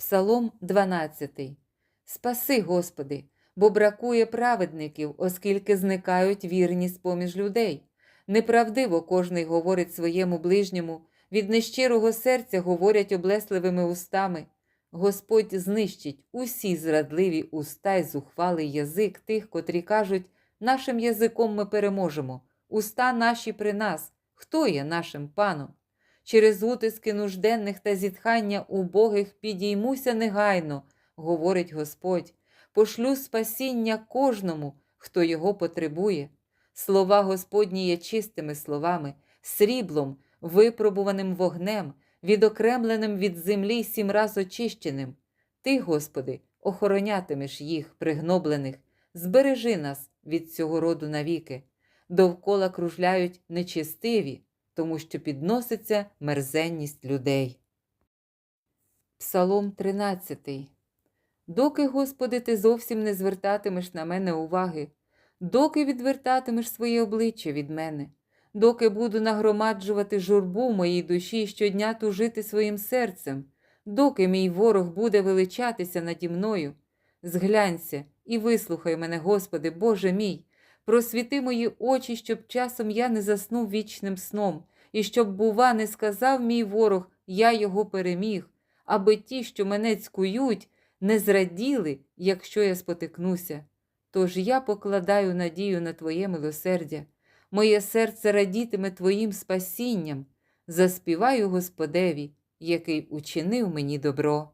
Псалом 12. Спаси, Господи, бо бракує праведників, оскільки зникають вірність поміж людей. Неправдиво кожний говорить своєму ближньому, від нещирого серця говорять облесливими устами. Господь знищить усі зрадливі уста й зухвалий язик тих, котрі кажуть, нашим язиком ми переможемо, уста наші при нас, хто є нашим паном? Через утиски нужденних та зітхання убогих підіймуся негайно, говорить Господь, пошлю спасіння кожному, хто його потребує. Слова Господні є чистими словами, сріблом, випробуваним вогнем, відокремленим від землі сім раз очищеним. Ти, Господи, охоронятимеш їх, пригноблених, збережи нас від цього роду навіки. Довкола кружляють нечистиві, тому що підноситься мерзенність людей. Псалом 13. Доки, Господи, ти зовсім не звертатимеш на мене уваги, доки відвертатимеш своє обличчя від мене, доки буду нагромаджувати журбу моїй душі щодня тужити своїм серцем, доки мій ворог буде величатися наді мною, зглянься і вислухай мене, Господи, Боже мій, просвіти мої очі, щоб часом я не заснув вічним сном, і щоб, бува, не сказав мій ворог, я його переміг, аби ті, що мене цькують, не зраділи, якщо я спотикнуся. Тож я покладаю надію на Твоє милосердя, моє серце радітиме Твоїм спасінням, заспіваю Господеві, який учинив мені добро.